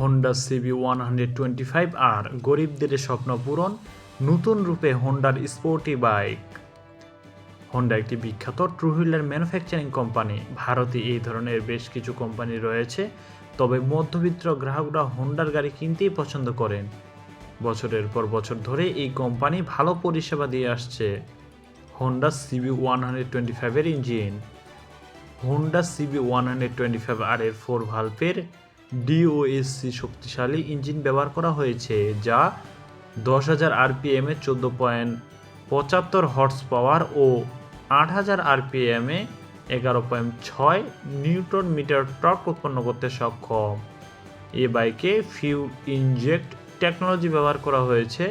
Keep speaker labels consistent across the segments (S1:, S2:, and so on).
S1: Honda CB one hundred twenty five R গরিবদের স্বপ্ন পূরণ নতুন রূপে হোন্ডার স্পোর্টি বাইক হোন্ডা একটি বিখ্যাত টু হুইলার ম্যানুফ্যাকচারিং কোম্পানি ভারতে এই ধরনের বেশ কিছু কোম্পানি রয়েছে, তবে মধ্যবিত্ত গ্রাহকরা হোন্ডার গাড়ি কিনতেই পছন্দ করেন। বছরের পর বছর ধরে এই কোম্পানি ভালো পরিষেবা দিয়ে আসছে। Honda CB one hundred twenty ফাইভের engine Honda CB one hundred twenty five R এর ফোর ভাল্পের ডিওএসসি শক্তিশালী ইঞ্জিন ব্যবহার করা হয়েছে, যা দশ হাজার আরপিএমে চোদ্দ পয়েন্ট পঁচাত্তর হর্স পাওয়ার ও আট হাজার আরপিএমে এগারো পয়েন্ট ছয় নিউটন মিটার টর্ক উৎপন্ন করতে সক্ষম। এ বাইকে ফিউল ইনজেক্ট টেকনোলজি ব্যবহার করা হয়েছে।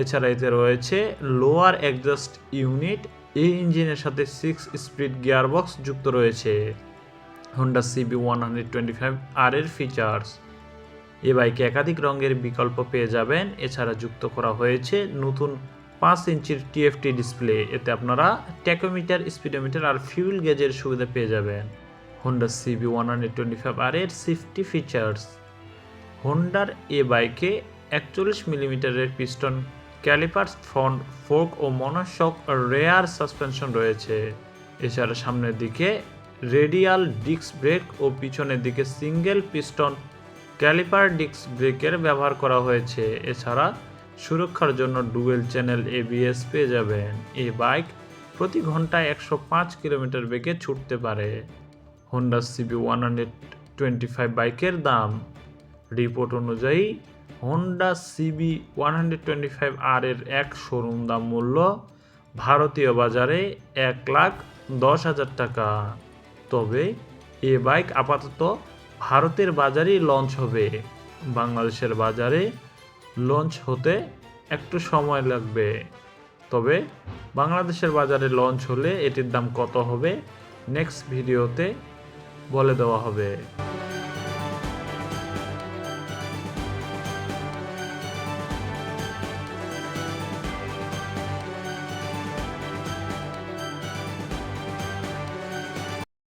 S1: এছাড়া এতে রয়েছে লোয়ার অ্যাডজাস্ট ইউনিট। এই ইঞ্জিনের সাথে সিক্স স্পিড গিয়ারবক্স যুক্ত রয়েছে। Honda CB one hundred twenty five R এর ফিচার্স এ বাইকে একাধিক রঙের বিকল্প পেয়ে যাবেন। এছাড়া যুক্ত করা হয়েছে নতুন পাঁচ ইঞ্চির টিএফটি ডিসপ্লে এতে আপনারা ট্যাকোমিটার, স্পিডোমিটার আর ফিউল গেজের সুবিধা পেয়ে যাবেন। Honda CB one hundred twenty five R এর সেফটি ফিচার্স হোন্ডার এ বাইকে একচল্লিশ মিলিমিটারের পিস্টন ক্যালিপার্স ফ্রন্ট ফোর্ক ও মনোশক রেয়ার সাসপেনশন রয়েছে। এছাড়া সামনের দিকে রেডিয়াল ডিস্ক ব্রেক ও পিছনের দিকে সিঙ্গেল পিস্টন ক্যালিপার ডিস্ক ব্রেকের ব্যবহার করা হয়েছে। এছাড়া সুরক্ষার জন্য ডুয়েল চ্যানেল এবিএস পেয়ে যাবেন। এই বাইক প্রতি ঘন্টায় একশো পাঁচ কিলোমিটার বেগে ছুটতে পারে। Honda CB one hundred twenty five বাইকের দাম। রিপোর্ট অনুযায়ী Honda CB one hundred twenty five R এর এক শোরুম দাম মূল্য ভারতীয় বাজারে এক লাখ দশ হাজার টাকা। তবে এ বাইক আপাতত ভারতের বাজারেই লঞ্চ হবে। বাংলাদেশের বাজারে লঞ্চ হতে একটু সময় লাগবে। তবে বাংলাদেশের বাজারে লঞ্চ হলে এটির দাম কত হবে? নেক্সট ভিডিওতে বলে দেওয়া হবে।